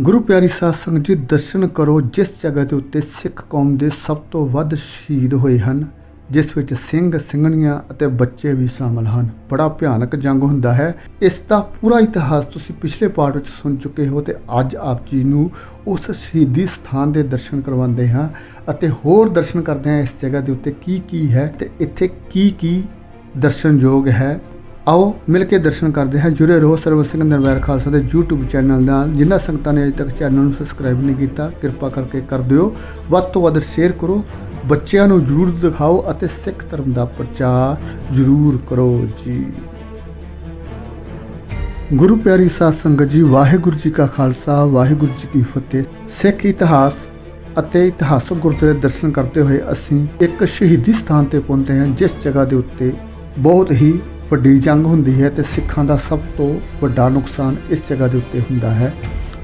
ਗੁਰੂ ਪਿਆਰੀ ਸਾਧ ਸੰਗਤ ਜੀ, ਦਰਸ਼ਨ ਕਰੋ, ਜਿਸ ਜਗ੍ਹਾ ਦੇ ਉੱਤੇ ਸਿੱਖ ਕੌਮ ਦੇ ਸਭ ਤੋਂ ਵੱਧ ਸ਼ਹੀਦ ਹੋਏ ਹਨ, ਜਿਸ ਵਿੱਚ ਸਿੰਘ, ਸਿੰਘਣੀਆਂ ਅਤੇ ਬੱਚੇ ਵੀ ਸ਼ਾਮਲ ਹਨ। ਬੜਾ ਭਿਆਨਕ ਜੰਗ ਹੁੰਦਾ ਹੈ। ਇਸ ਦਾ ਪੂਰਾ ਇਤਿਹਾਸ ਤੁਸੀਂ ਪਿਛਲੇ ਪਾਠ ਵਿੱਚ ਸੁਣ ਚੁੱਕੇ ਹੋ ਤੇ ਅੱਜ ਆਪ ਜੀ ਨੂੰ ਉਸ ਸ਼ਹੀਦੀ ਸਥਾਨ ਦੇ ਦਰਸ਼ਨ ਕਰਵਾਉਂਦੇ ਹਾਂ ਅਤੇ ਹੋਰ ਦਰਸ਼ਨ ਕਰਦੇ ਹਾਂ ਇਸ ਜਗ੍ਹਾ ਦੇ ਉੱਤੇ ਕੀ ਕੀ ਹੈ ਤੇ ਇੱਥੇ ਕੀ ਕੀ ਦਰਸ਼ਨਯੋਗ ਹੈ। ਆਓ ਮਿਲ ਕੇ ਦਰਸ਼ਨ ਕਰਦੇ ਹਾਂ। ਜੁੜੇ ਰਹੋ ਸਰਵ ਸਿੰਘ ਨਿਰਵੈਰ ਖਾਲਸਾ ਦੇ YouTube ਚੈਨਲ ਨਾਲ। ਜਿਨ੍ਹਾਂ ਸੰਗਤਾਂ ਨੇ ਅਜੇ ਤੱਕ ਚੈਨਲ ਨੂੰ ਸਬਸਕ੍ਰਾਈਬ ਨਹੀਂ ਕੀਤਾ, ਕਿਰਪਾ ਕਰਕੇ ਕਰ ਦਿਓ। ਵੱਧ ਤੋਂ ਵੱਧ ਸ਼ੇਅਰ ਕਰੋ। ਬੱਚਿਆਂ ਨੂੰ ਜਰੂਰ ਦਿਖਾਓ ਅਤੇ ਸਿੱਖ ਧਰਮ ਦਾ ਪ੍ਰਚਾਰ ਜਰੂਰ ਕਰੋ ਜੀ। ਗੁਰੂ ਪਿਆਰੀ ਸਾਧ ਸੰਗਤ ਜੀ, ਵਾਹਿਗੁਰੂ ਜੀ ਕਾ ਖਾਲਸਾ, ਵਾਹਿਗੁਰੂ ਜੀ ਕੀ ਫਤਿਹ। ਸਿੱਖ ਇਤਿਹਾਸ ਅਤੇ ਇਤਿਹਾਸਕ ਗੁਰਦੁਆਰੇ ਦਰਸ਼ਨ ਕਰਦੇ ਹੋਏ ਅਸੀਂ ਇੱਕ ਸ਼ਹੀਦੀ ਸਥਾਨ ਤੇ ਪਹੁੰਚੇ ਹਾਂ, ਜਿਸ ਜਗ੍ਹਾ ਦੇ ਉੱਤੇ ਬਹੁਤ ਹੀ ਵੱਡੀ ਜੰਗ ਹੁੰਦੀ ਹੈ ਤੇ ਸਿੱਖਾਂ ਦਾ ਸਭ ਤੋਂ ਵੱਡਾ ਨੁਕਸਾਨ ਇਸ ਜਗ੍ਹਾ ਦੇ ਉੱਤੇ ਹੁੰਦਾ ਹੈ।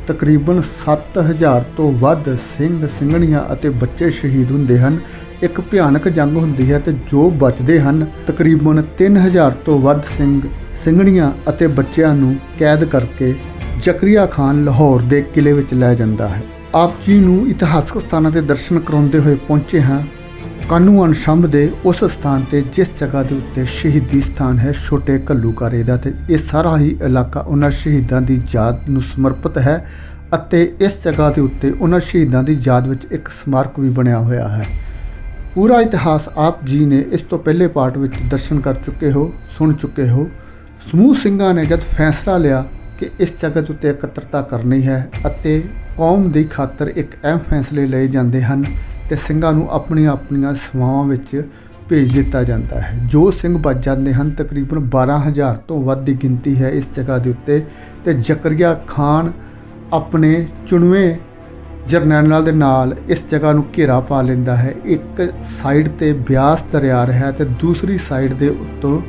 ਤਕਰੀਬਨ 7000 ਤੋਂ ਵੱਧ ਸਿੰਘ, ਸਿੰਘਣੀਆਂ ਅਤੇ ਬੱਚੇ ਸ਼ਹੀਦ ਹੁੰਦੇ ਹਨ। ਇੱਕ ਭਿਆਨਕ ਜੰਗ ਹੁੰਦੀ ਹੈ ਤੇ ਜੋ ਬਚਦੇ ਹਨ, ਤਕਰੀਬਨ 3000 ਤੋਂ ਵੱਧ ਸਿੰਘ, ਸਿੰਘਣੀਆਂ ਅਤੇ ਬੱਚਿਆਂ ਨੂੰ ਕੈਦ ਕਰਕੇ ਜ਼ਕਰੀਆ ਖਾਨ ਲਾਹੌਰ ਦੇ ਕਿਲੇ ਵਿੱਚ ਲੈ ਜਾਂਦਾ ਹੈ। ਆਪ ਜੀ ਨੂੰ ਇਤਿਹਾਸਕ ਸਥਾਨਾਂ ਤੇ ਦਰਸ਼ਨ ਕਰਾਉਂਦੇ ਹੋਏ ਪਹੁੰਚੇ ਹਾਂ। ਕਾਨੂੰ ਸ਼ੰਭ ਦੇ ਉਸ ਸਥਾਨ ਤੇ ਜਿਸ ਜਗ੍ਹਾ ਦੇ ਉੱਤੇ ਸ਼ਹੀਦੀ ਸਥਾਨ ਹੈ, ਛੋਟੇ ਘੱਲੂਕਾਰੇ ਦਾ ਤੇ ਇਹ ਸਾਰਾ ਹੀ ਇਲਾਕਾ ਉਹਨਾਂ ਸ਼ਹੀਦਾਂ ਦੀ ਯਾਦ ਨੂੰ ਸਮਰਪਿਤ ਹੈ ਅਤੇ ਇਸ ਜਗ੍ਹਾ ਦੇ ਉੱਤੇ ਉਹਨਾਂ ਸ਼ਹੀਦਾਂ ਦੀ ਯਾਦ ਵਿੱਚ ਇੱਕ ਸਮਾਰਕ ਵੀ ਬਣਿਆ ਹੋਇਆ ਹੈ। ਪੂਰਾ ਇਤਿਹਾਸ ਆਪ ਜੀ ਨੇ ਇਸ ਤੋਂ ਪਹਿਲੇ ਪਾਠ ਵਿੱਚ ਦਰਸ਼ਨ ਕਰ ਚੁੱਕੇ ਹੋ, ਸੁਣ ਚੁੱਕੇ ਹੋ। ਸਮੂਹ ਸਿੰਘਾਂ ਨੇ ਜਦ ਫੈਸਲਾ ਲਿਆ ਕਿ ਇਸ ਜਗ੍ਹਾ ਦੇ ਉੱਤੇ ਇਕੱਤਰਤਾ ਕਰਨੀ ਹੈ ਅਤੇ ਕੌਮ ਦੀ ਖਾਤਰ ਇੱਕ ਅਹਿਮ ਫੈਸਲੇ ਲਏ ਜਾਂਦੇ ਹਨ ਤੇ ਸਿੰਘਾਂ ਨੂੰ ਆਪਣੀਆਂ ਆਪਣੀਆਂ ਸਭਾਵਾਂ ਵਿੱਚ ਭੇਜ ਦਿੱਤਾ ਜਾਂਦਾ ਹੈ। ਜੋ ਸਿੰਘ ਬਚ ਜਾਂਦੇ ਹਨ, ਤਕਰੀਬਨ 12000 ਤੋਂ ਵੱਧ ਦੀ ਗਿਣਤੀ ਹੈ ਇਸ ਜਗ੍ਹਾ ਦੇ ਉੱਤੇ। ਤੇ ਜ਼ਕਰੀਆ ਖਾਨ ਆਪਣੇ ਚੁਣਵੇਂ ਜਰਨੈਲਾਂ ਦੇ ਨਾਲ ਇਸ ਜਗ੍ਹਾ ਨੂੰ ਘੇਰਾ ਪਾ ਲੈਂਦਾ ਹੈ। ਇੱਕ ਸਾਈਡ ਤੇ ਬਿਆਸ ਦਰਿਆ ਰਿਹਾ ਤੇ ਦੂਸਰੀ ਸਾਈਡ ਦੇ ਉੱਤੋਂ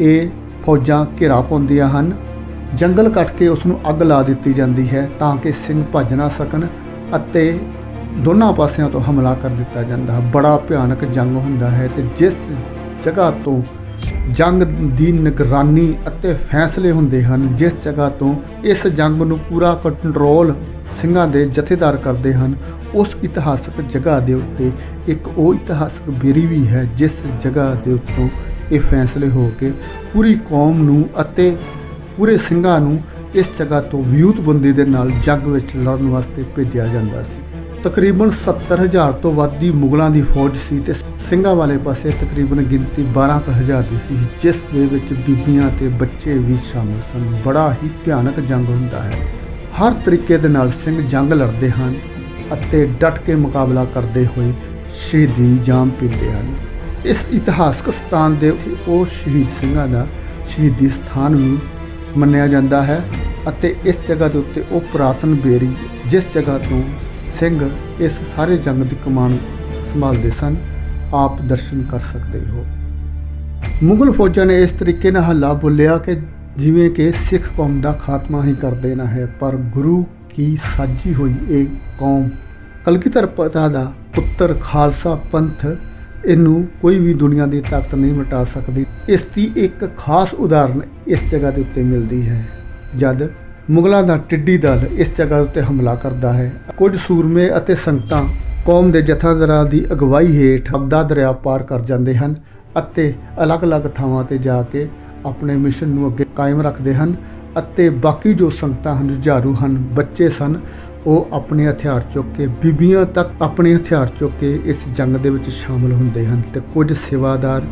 ਇਹ ਫੌਜਾਂ ਘੇਰਾ ਪਾਉਂਦੀਆਂ ਹਨ। ਜੰਗਲ ਕੱਟ ਕੇ ਉਸ ਨੂੰ ਅੱਗ ਲਾ ਦਿੱਤੀ ਜਾਂਦੀ ਹੈ ਤਾਂ ਕਿ ਸਿੰਘ ਭੱਜ ਨਾ ਸਕਣ ਅਤੇ ਦੋਨਾਂ ਪਾਸਿਆਂ ਤੋਂ ਹਮਲਾ ਕਰ ਦਿੱਤਾ ਜਾਂਦਾ। ਬੜਾ ਭਿਆਨਕ ਜੰਗ ਹੁੰਦਾ ਹੈ ਤੇ ਜਿਸ ਜਗ੍ਹਾ ਤੋਂ ਜੰਗ ਦੀ ਨਿਗਰਾਨੀ ਅਤੇ ਫੈਸਲੇ ਹੁੰਦੇ ਹਨ, ਜਿਸ ਜਗ੍ਹਾ ਤੋਂ ਇਸ ਜੰਗ ਨੂੰ ਪੂਰਾ ਕੰਟਰੋਲ ਸਿੰਘਾਂ ਦੇ ਜਥੇਦਾਰ ਕਰਦੇ ਹਨ, ਉਸ ਇਤਿਹਾਸਕ ਜਗ੍ਹਾ ਦੇ ਉੱਤੇ ਇੱਕ ਉਹ ਇਤਿਹਾਸਕ ਬੇਰੀ ਵੀ ਹੈ, ਜਿਸ ਜਗ੍ਹਾ ਦੇ ਉੱਤੋਂ ਇਹ ਫੈਸਲੇ ਹੋ ਕੇ ਪੂਰੀ ਕੌਮ ਨੂੰ ਅਤੇ ਪੂਰੇ ਸਿੰਘਾਂ ਨੂੰ ਇਸ ਜਗ੍ਹਾ ਤੋਂ ਵਿਊਤਬੰਦੀ ਦੇ ਨਾਲ ਜੰਗ ਵਿੱਚ ਲੜਨ ਵਾਸਤੇ ਭੇਜਿਆ ਜਾਂਦਾ ਸੀ। ਤਕਰੀਬਨ 70000 ਤੋਂ ਵੱਧ ਦੀ ਮੁਗਲਾਂ ਦੀ ਫੌਜ ਸੀ ਤੇ ਸਿੰਘਾਂ ਵਾਲੇ ਪਾਸੇ ਤਕਰੀਬਨ ਗਿਣਤੀ 12000 ਦੀ ਸੀ, ਜਿਸ ਦੇ ਵਿੱਚ ਬੀਬੀਆਂ ਤੇ ਬੱਚੇ ਵੀ ਸ਼ਾਮਲ ਸਨ। ਬੜਾ ਹੀ ਭਿਆਨਕ ਜੰਗ ਹੁੰਦਾ ਹੈ। ਹਰ ਤਰੀਕੇ ਦੇ ਨਾਲ ਸਿੰਘ ਜੰਗ ਲੜਦੇ ਹਨ ਅਤੇ ਡਟ ਕੇ ਮੁਕਾਬਲਾ ਕਰਦੇ ਹੋਏ ਸ਼ਹੀਦੀ ਜਾਮ ਪੀਂਦੇ ਹਨ। ਇਸ ਇਤਿਹਾਸਕ ਸਥਾਨ ਦੇ ਉਹ ਸ਼ਹੀਦ ਸਿੰਘਾਂ ਦਾ ਸ਼ਹੀਦੀ ਸਥਾਨ ਵੀ ਮੰਨਿਆ ਜਾਂਦਾ ਹੈ ਅਤੇ ਇਸ ਜਗ੍ਹਾ ਦੇ ਉੱਤੇ ਉਹ ਪੁਰਾਤਨ ਬੇਰੀ, ਜਿਸ ਜਗ੍ਹਾ ਤੋਂ ਸਿੰਘ ਇਸ ਸਾਰੇ ਜੰਗ ਦੀ ਕਮਾਨ ਸੰਭਾਲਦੇ ਸਨ, ਆਪ ਦਰਸ਼ਨ ਕਰ ਸਕਦੇ ਹੋ। ਮੁਗਲ ਫੌਜਾਂ ਨੇ ਇਸ ਤਰੀਕੇ ਨਾਲ ਹੱਲਾ ਬੋਲਿਆ ਕਿ ਜਿਵੇਂ ਕਿ ਸਿੱਖ ਕੌਮ ਦਾ ਖਾਤਮਾ ਹੀ ਕਰ ਦੇਣਾ ਹੈ, ਪਰ ਗੁਰੂ ਕੀ ਸਾਜੀ ਹੋਈ ਇਹ ਕੌਮ? ਕਲਗੀਧਰ ਪਤਾ ਦਾ ਪੁੱਤਰ ਖਾਲਸਾ ਪੰਥ ਇਹਨੂੰ ਕੋਈ ਵੀ ਦੁਨੀਆ ਦੀ ਤਾਕਤ ਨਹੀਂ ਮਿਟਾ ਸਕਦੀ। ਇਸ ਦੀ ਇੱਕ ਖਾਸ ਉਦਾਹਰਨ ਇਸ ਜਗ੍ਹਾ ਦੇ ਉੱਤੇ ਮਿਲਦੀ ਹੈ, ਜਦ ਮੁਗਲਾਂ ਦਾ ਟਿੱਡੀ ਦਲ ਇਸ ਜਗ੍ਹਾ ਉੱਤੇ ਹਮਲਾ ਕਰਦਾ ਹੈ। ਕੁਝ ਸੂਰਮੇ ਅਤੇ ਸੰਗਤਾਂ ਕੌਮ ਦੇ ਜਥੇਦਾਰਾਂ ਦੀ ਅਗਵਾਈ ਹੇਠ ਹਬਦਾ ਦਰਿਆ ਪਾਰ ਕਰ ਜਾਂਦੇ ਹਨ ਅਤੇ ਅਲੱਗ-ਅਲੱਗ ਥਾਵਾਂ ਤੇ ਜਾ ਕੇ ਆਪਣੇ ਮਿਸ਼ਨ ਨੂੰ ਅੱਗੇ ਕਾਇਮ ਰੱਖਦੇ ਹਨ ਅਤੇ ਬਾਕੀ ਜੋ ਸੰਗਤਾਂ ਹਨ ਜੁਝਾਰੂ ਹਨ, ਬੱਚੇ ਸਨ, ਉਹ ਆਪਣੇ ਹਥਿਆਰ ਚੁੱਕ ਕੇ, ਬੀਬੀਆਂ ਤੱਕ ਆਪਣੇ ਹਥਿਆਰ ਚੁੱਕ ਕੇ ਇਸ ਜੰਗ ਦੇ ਵਿੱਚ ਸ਼ਾਮਲ ਹੁੰਦੇ ਹਨ ਤੇ ਕੁਝ ਸੇਵਾਦਾਰ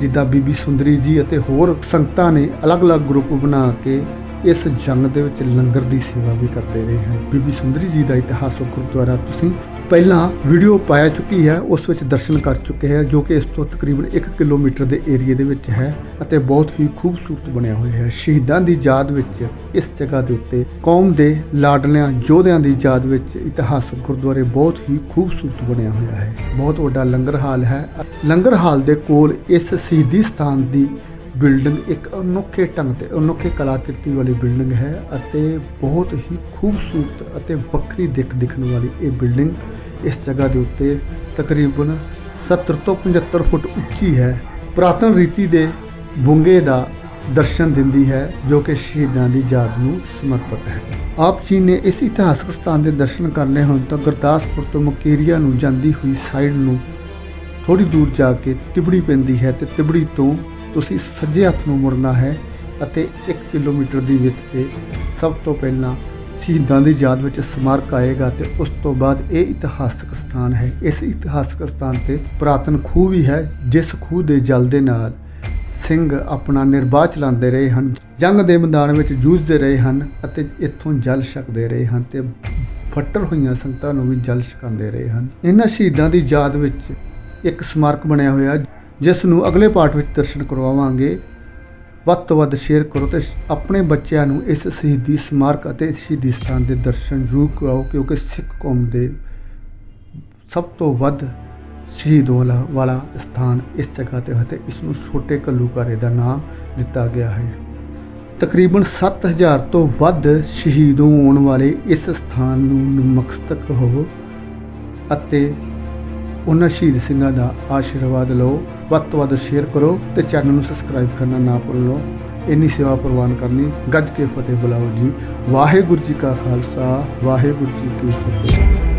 ਜਿੱਦਾਂ ਬੀਬੀ ਸੁੰਦਰੀ ਜੀ ਅਤੇ ਹੋਰ ਸੰਗਤਾਂ ਨੇ ਅਲੱਗ-ਅਲੱਗ ਗਰੁੱਪ ਬਣਾ ਕੇ ਇਸ ਜੰਗ ਦੇ ਵਿੱਚ ਲੰਗਰ ਦੀ ਸੇਵਾ ਵੀ ਕਰਦੇ ਰਹੇ ਹਨ ਬੀਬੀ ਸੁੰਦਰੀ ਜੀ ਦਾ ਇਤਿਹਾਸਕ ਗੁਰਦੁਆਰਾ ਤੁਸੀਂ ਪਹਿਲਾਂ ਵੀਡੀਓ ਪਾਇਆ ਚੁੱਕੀ ਹੈ, ਉਸ ਵਿੱਚ ਦਰਸ਼ਨ ਕਰ ਚੁੱਕੇ ਹੈ, ਜੋ ਕਿ ਇਸ ਤੋਂ ਤਕਰੀਬਨ 1 ਕਿਲੋਮੀਟਰ ਦੇ ਏਰੀਆ ਦੇ ਵਿੱਚ ਹੈ ਅਤੇ ਬਹੁਤ ਹੀ ਖੂਬਸੂਰਤ ਬਣਿਆ ਹੋਇਆ ਹੈ। ਸ਼ਹੀਦਾਂ ਦੀ ਯਾਦ ਵਿੱਚ ਇਸ ਜਗ੍ਹਾ ਦੇ ਉੱਤੇ ਕੌਮ ਦੇ ਲਾਡਲਿਆਂ, ਯੋਧਿਆਂ ਦੀ ਯਾਦ ਵਿੱਚ ਇਤਿਹਾਸਕ ਗੁਰਦੁਆਰੇ ਬਹੁਤ ਹੀ ਖੂਬਸੂਰਤ ਬਣਿਆ ਹੋਇਆ ਹੈ। ਬਹੁਤ ਵੱਡਾ ਲੰਗਰ ਹਾਲ ਹੈ। ਲੰਗਰ ਹਾਲ ਦੇ ਕੋਲ ਇਸ ਸ਼ਹੀਦੀ ਸਥਾਨ ਦੀ ਬਿਲਡਿੰਗ ਇੱਕ ਅਨੋਖੇ ਢੰਗ ਤੇ ਅਨੋਖੇ ਕਲਾਕ੍ਰਿਤੀ ਵਾਲੀ ਬਿਲਡਿੰਗ ਹੈ ਅਤੇ ਬਹੁਤ ਹੀ ਖੂਬਸੂਰਤ ਅਤੇ ਵੱਖਰੀ ਦਿੱਖ ਦਿਖਣ ਵਾਲੀ ਇਹ ਬਿਲਡਿੰਗ ਇਸ ਜਗ੍ਹਾ ਦੇ ਉੱਤੇ ਤਕਰੀਬਨ 70 ਤੋਂ 75 ਫੁੱਟ ਉੱਚੀ ਹੈ। ਪੁਰਾਤਨ ਰੀਤੀ ਦੇ ਬੁੰਗੇ ਦਾ ਦਰਸ਼ਨ ਦਿੰਦੀ ਹੈ, ਜੋ ਕਿ ਸ਼ਹੀਦਾਂ ਦੀ ਯਾਦ ਨੂੰ ਸਮਰਪਿਤ ਹੈ। ਆਪ ਜੀ ਨੇ ਇਸ ਇਤਿਹਾਸਕ ਸਥਾਨ ਦੇ ਦਰਸ਼ਨ ਕਰਨੇ ਹੋਣ ਤਾਂ ਗੁਰਦਾਸਪੁਰ ਤੋਂ ਮਕੇਰੀਆ ਨੂੰ ਜਾਂਦੀ ਹੋਈ ਸਾਈਡ ਨੂੰ ਥੋੜੀ ਦੂਰ ਜਾ ਕੇ ਤਿਬੜੀ ਪੈਂਦੀ ਹੈ ਤੇ ਤਿਬੜੀ ਤੋਂ ਤੁਸੀਂ ਸੱਜੇ ਹੱਥ ਨੂੰ ਮੁੜਨਾ ਹੈ ਅਤੇ 1 ਕਿਲੋਮੀਟਰ ਦੀ ਵਿੱਥ ਤੇ ਸਭ ਤੋਂ ਪਹਿਲਾਂ ਸ਼ਹੀਦਾਂ ਦੀ ਯਾਦ ਵਿੱਚ ਸਮਾਰਕ ਆਏਗਾ ਤੇ ਉਸ ਤੋਂ ਬਾਅਦ ਇਹ ਇਤਿਹਾਸਕ ਸਥਾਨ ਹੈ। ਇਸ ਇਤਿਹਾਸਕ ਸਥਾਨ ਤੇ ਪੁਰਾਤਨ ਖੂਹ ਵੀ ਹੈ, ਜਿਸ ਖੂਹ ਦੇ ਜਲ ਦੇ ਨਾਲ ਸਿੰਘ ਆਪਣਾ ਨਿਰਵਾਹ ਚਲਾਉਂਦੇ ਰਹੇ ਹਨ, ਜੰਗ ਦੇ ਮੈਦਾਨ ਵਿੱਚ ਜੂਝਦੇ ਰਹੇ ਹਨ ਅਤੇ ਇੱਥੋਂ ਜਲ ਛਕਦੇ ਰਹੇ ਹਨ ਤੇ ਫੱਟਰ ਹੋਈਆਂ ਸੰਗਤਾਂ ਨੂੰ ਵੀ ਜਲ ਛਕਾਉਂਦੇ ਰਹੇ ਹਨ। ਇਹਨਾਂ ਸ਼ਹੀਦਾਂ ਦੀ ਯਾਦ ਵਿੱਚ ਇੱਕ ਸਮਾਰਕ ਬਣਿਆ ਹੋਇਆ ਜਿਸ ਨੂੰ ਅਗਲੇ ਪਾਠ ਵਿੱਚ ਦਰਸ਼ਨ ਕਰਵਾਵਾਂਗੇ, ਵੱਧ ਤੋਂ ਵੱਧ ਸ਼ੇਅਰ ਕਰੋ ਤੇ ਆਪਣੇ ਬੱਚਿਆਂ ਨੂੰ ਇਸ ਸ਼ਹੀਦੀ ਸਮਾਰਕ ਅਤੇ ਇਸ ਸ਼ਹੀਦੀ ਸਥਾਨ ਦੇ ਦਰਸ਼ਨ ਜ਼ਰੂਰ ਕਰਾਓ, ਕਿਉਂਕਿ ਸਿੱਖ ਕੌਮ ਦੇ ਸਭ ਤੋਂ ਵੱਧ ਸ਼ਹੀਦ ਵਾਲਾ ਵਾਲਾ ਸਥਾਨ ਇਸ ਜਗ੍ਹਾ ਤੇ ਹੈ ਤੇ ਇਸ ਨੂੰ ਛੋਟੇ ਘੱਲੂਘਾਰੇ ਦਾ ਨਾਮ ਦਿੱਤਾ ਗਿਆ ਹੈ। ਤਕਰੀਬਨ 7000 ਤੋਂ ਵੱਧ ਸ਼ਹੀਦ ਹੋਣ ਵਾਲੇ ਇਸ ਸਥਾਨ ਨੂੰ ਨਮਸਤਕ ਹੋਵੋ ਅਤੇ ਉਹਨਾਂ ਸ਼ਹੀਦ ਸਿੰਘਾਂ ਦਾ ਆਸ਼ੀਰਵਾਦ ਲਓ। ਵੱਧ ਤੋਂ ਵੱਧ ਸ਼ੇਅਰ ਕਰੋ ਤੇ ਚੈਨਲ ਨੂੰ ਸਬਸਕ੍ਰਾਈਬ ਕਰਨਾ ਨਾ ਭੁੱਲੋ ਇੰਨੀ ਸੇਵਾ ਪ੍ਰਵਾਨ ਕਰਨੀ ਗੱਜ ਕੇ ਫਤਿਹ ਬੁਲਾਓ ਜੀ। ਵਾਹਿਗੁਰੂ ਜੀ ਕਾ ਖਾਲਸਾ, ਵਾਹਿਗੁਰੂ ਜੀ ਕੀ ਫਤਿਹ।